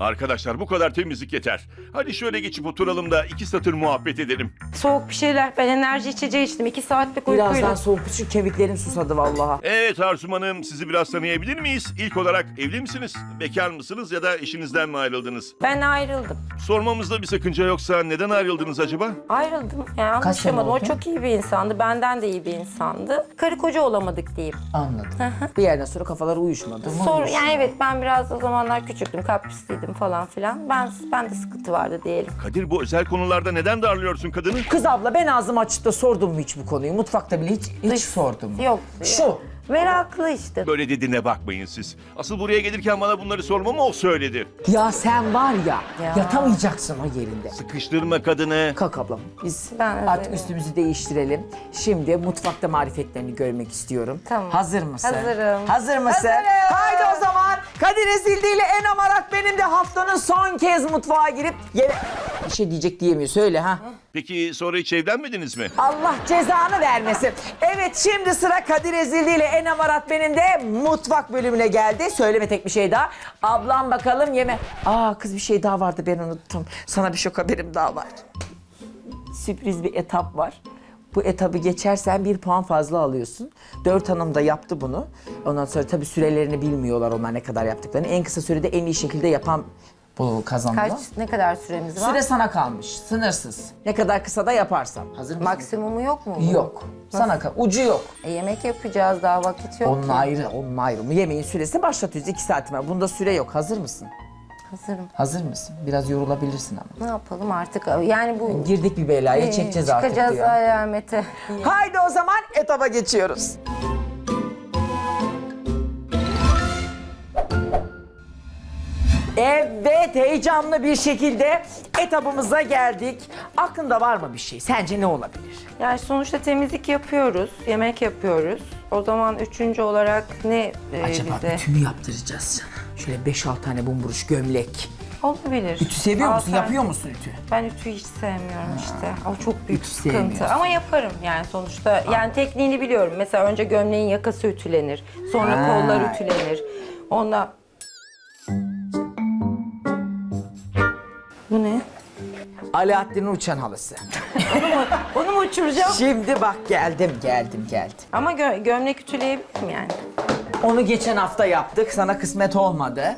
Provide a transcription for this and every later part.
Arkadaşlar bu kadar temizlik yeter. Hadi şöyle geçip oturalım da iki satır muhabbet edelim. Soğuk bir şeyler. Ben enerji içeceği içtim. İki saatlik uykuyla. Birazdan soğuk için kemiklerim susadı vallahi. Evet Arzum Hanım sizi biraz tanıyabilir miyiz? İlk olarak evli misiniz? Bekar mısınız ya da eşinizden mi ayrıldınız? Ben ayrıldım. Sormamızda bir sakınca yoksa neden ayrıldınız acaba? Ayrıldım. Yani Kaç sene anlaşamadım. O oldu? çok iyi bir insandı. Benden de iyi bir insandı. Karı koca olamadık diyeyim. Anladım. bir yerden sonra kafalar uyuşmadı. mı? Sonra yani evet ben biraz o zamanlar küçüktüm, kaprisliydim falan filan. Ben ben de sıkıntı vardı diyelim. Kadir bu özel konularda neden darlıyorsun kadını? Kız abla ben ağzımı açıp da sordum mu hiç bu konuyu? Mutfakta bile hiç, hiç Dış- sordum mu? Yok. Şu. Meraklı işte. Böyle dediğine bakmayın siz. Asıl buraya gelirken bana bunları sormamı o söyledi. Ya sen var ya, Ya. yatamayacaksın o yerinde. Sıkıştırma kadını. Kalk ablam. Biz Ben artık öyle. üstümüzü değiştirelim. Şimdi mutfakta marifetlerini görmek istiyorum. Tamam. Hazır mısın? Hazırım. Hazır mısın? Hazırım. Haydi o zaman. Kadir Ezildi ile En Amarat benim de haftanın son kez mutfağa girip yere... Bir şey diyecek diyemiyor. Söyle ha. Peki sonra hiç evlenmediniz mi? Allah cezanı vermesin. Evet şimdi sıra Kadir Ezildi ile En Amarat benim de mutfak bölümüne geldi. Söyleme tek bir şey daha. Ablam bakalım yeme. Aa kız bir şey daha vardı ben unuttum. Sana bir şok haberim daha var. Sürpriz bir etap var. Bu etabı geçersen bir puan fazla alıyorsun. Dört hanım da yaptı bunu. Ondan sonra tabii sürelerini bilmiyorlar onlar ne kadar yaptıklarını. En kısa sürede en iyi şekilde yapan bu kazandı. Kaç, ne kadar süremiz var? Süre sana kalmış. Sınırsız. Ne kadar kısa da yaparsan. Hazır mısın? Maksimumu yok mu? Yok. Sana kal. Ucu yok. E, yemek yapacağız daha vakit yok Onun ki. ayrı, onun ayrı. Bu yemeğin süresi başlatıyoruz. iki saat var. Bunda süre yok. Hazır mısın? Hazırım. Hazır mısın? Biraz yorulabilirsin ama. Ne yapalım artık? Yani bu... Girdik bir belaya, Ee, çekeceğiz artık Çıkacağız diyor. alamete. Haydi o zaman etaba geçiyoruz. Evet, heyecanlı bir şekilde etabımıza geldik. Aklında var mı bir şey? Sence ne olabilir? Yani sonuçta temizlik yapıyoruz, yemek yapıyoruz. O zaman üçüncü olarak ne e, Acaba bize mü yaptıracağız sana? Şöyle 5-6 tane bomburuş gömlek. olabilir? Ütü seviyor musun? Altı- Yapıyor musun ütü? Ben ütüyü hiç sevmiyorum işte. O çok büyük Ütü sıkıntı. Ama yaparım yani sonuçta. Yani tekniğini biliyorum. Mesela önce gömleğin yakası ütülenir. Sonra Ha. kollar ütülenir. Ondan... Bu ne? Alaaddin'in uçan halısı. Onu mu uçuracağım? Şimdi bak geldim, geldim, geldim. Ama gö- gömlek ütüleyebilirim yani. Onu geçen hafta yaptık. Sana kısmet olmadı.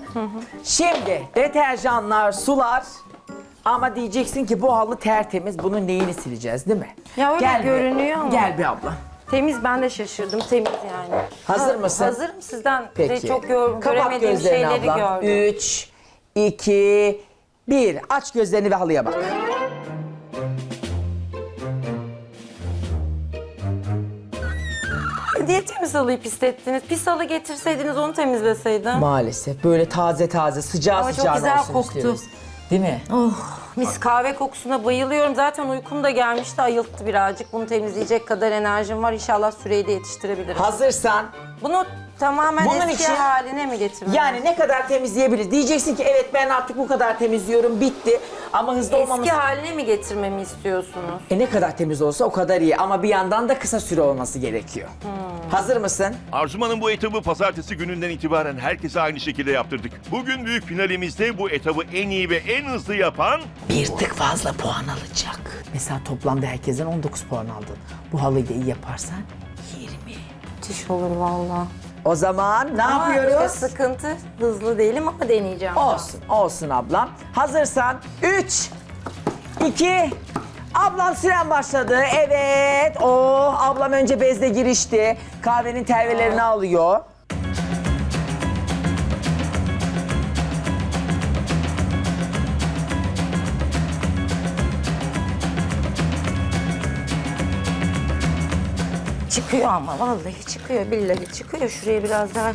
Şimdi deterjanlar, sular. Ama diyeceksin ki bu halı tertemiz. Bunun neyini sileceğiz değil mi? Ya öyle bir- görünüyor ama. Gel bir abla. Temiz ben de şaşırdım. Temiz yani. Hazır Ha- mısın? Hazırım. Sizden de Peki. çok gör- Kapat göremediğim gözlerini şeyleri ablam. gördüm. Üç, iki, bir. Aç gözlerini ve halıya bak. Niye temiz halıyı pislettiniz? Pis halı getirseydiniz onu temizleseydim. Maalesef böyle taze taze sıcağı Ama çok güzel olsun koktu. istiyoruz. Değil mi? Mis kahve kokusuna bayılıyorum. Zaten uykum da gelmişti, ayılttı birazcık. Bunu temizleyecek kadar enerjim var. İnşallah süreyi de yetiştirebilirim. Hazırsan Bunu tamamen Bunun eski için- haline mi getirmem? yani ne kadar temizleyebiliriz? Diyeceksin ki evet ben artık bu kadar temizliyorum bitti. Ama hızlı olmamız... eski haline mi getirmemi istiyorsunuz? E ne kadar temiz olsa o kadar iyi ama bir yandan da kısa süre olması gerekiyor. Hazır mısın? Arzuman'ın bu etabı pazartesi gününden itibaren herkese aynı şekilde yaptırdık. Bugün büyük finalimizde bu etabı en iyi ve en hızlı yapan Bir tık fazla puan alacak. Mesela toplamda herkesten 19 puan aldın. Bu halıyı da iyi yaparsan 20. Müthiş olur valla. O zaman ne Ama yapıyoruz? işte sıkıntı hızlı değilim ama deneyeceğim. Olsun, olsun ablam. Hazırsan 3, 2, ablam süren başladı. Evet, o ablam önce bezle girişti. Kahvenin telvelerini alıyor. Çıkıyor ama vallahi çıkıyor billahi çıkıyor. Şuraya biraz daha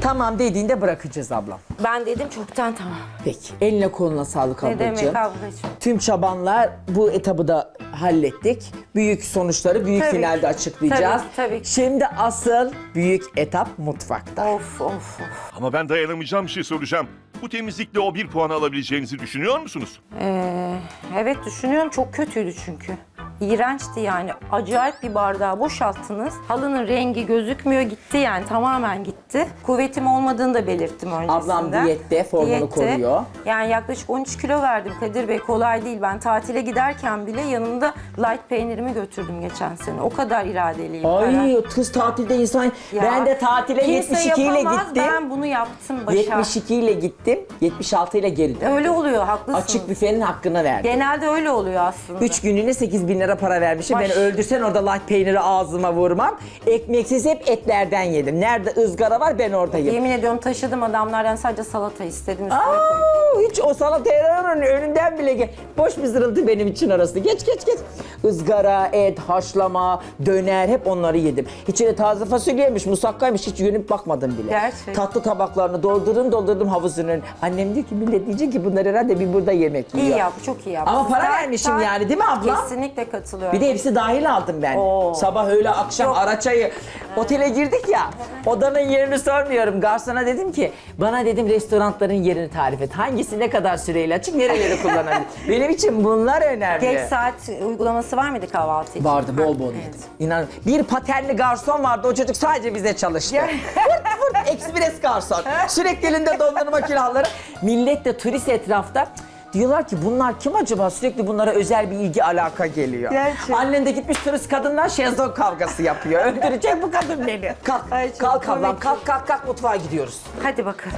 Tamam dediğinde bırakacağız ablam. ben dedim çoktan tamam. Peki, eline koluna sağlık Ne ablacığım. demek ablacığım? Tüm çabanlar bu etabı da hallettik. Büyük sonuçları büyük Tabii finalde ki. açıklayacağız. Tabii ki, tabii ki. Şimdi asıl büyük etap mutfakta. Of of of. ama ben dayanamayacağım bir şey soracağım. Bu temizlikle o bir puan alabileceğinizi düşünüyor musunuz? Ee, evet düşünüyorum çok kötüydü çünkü. İğrençti yani. Acayip bir bardağı boşalttınız. Halının rengi gözükmüyor gitti yani tamamen gitti. Kuvvetim olmadığını da belirttim öncesinde. Ablam diyette, formunu koruyor. Yani yaklaşık 13 kilo verdim Kadir Bey kolay değil. Ben tatile giderken bile yanımda light peynirimi götürdüm geçen sene. O kadar iradeliyim. Ay kız tatilde insan... Ben de tatile kimse 72 ile yapamaz, gittim. Ben bunu yaptım başa. 72 ile gittim. 76 ile geri döndüm. Öyle oluyor haklısınız. Açık büfenin hakkını verdim. Genelde öyle oluyor aslında. 3 günlüğüne 8 bin lira para vermişim. Baş- Beni öldürsen orada light peyniri ağzıma vurmam. Ekmeksiz hep etlerden yedim. Nerede ızgara var ben oradayım. Yemin ediyorum taşıdım adamlardan sadece salata istedim. üstüne. Aa, hiç o salatayların önünden bile ge- boş bir zırıltı benim için orası. Geç geç geç. Izgara, et, haşlama, döner hep onları yedim. İçine taze fasulyeymiş, musakkaymış hiç yönüp bakmadım bile. Gerçek. Tatlı tabaklarını doldurdum doldurdum havuzun önüne. Annem diyor ki millet diyecek ki bunlar herhalde bir burada yemek yiyor. İyi yap, çok iyi yap. Ama para vermişim yani, değil mi abla? Kesinlikle katılıyorum. Bir de hepsi dahil aldım ben. Oo. Sabah öğle akşam Yok. ara çayı. Otele girdik ya. Odanın yerini sormuyorum. Garsona dedim ki bana dedim restoranların yerini tarif et. Hangisi ne kadar süreyle açık nereleri kullanabilir. Benim için bunlar önemli. Geç saat uygulaması var mıydı kahvaltı için? Vardı bol bol Evet. yedim. İnan bir patenli garson vardı o çocuk sadece bize çalıştı. fırt fırt ekspres garson. Sürekli elinde dondurma külahları. Millet de turist etrafta. Diyorlar ki bunlar kim acaba? Sürekli bunlara özel bir ilgi alaka geliyor. Gerçek. Annen de gitmiş turist kadınlar şezlong kavgası yapıyor. Öldürecek bu kadın beni. Kalk, Ay, çok kalk ablam, komik. kalk kalk kalk mutfağa gidiyoruz. Hadi bakalım.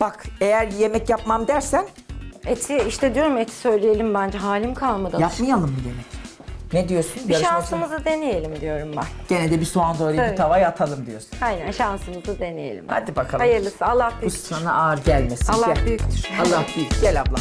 Bak eğer yemek yapmam dersen Eti işte diyorum eti söyleyelim bence halim kalmadı. yapmayalım mı yemek? Ne diyorsun? Bir Yarışma şansımızı deneyelim diyorum ben. Gene de bir soğan doğrayıp bir Evet. tavaya atalım diyorsun. Aynen şansımızı deneyelim. Hadi bakalım. Hayırlısı Allah Bu büyük. sana ağır gelmesin. Allah Gel. büyüktür. Allah büyük. Gel abla.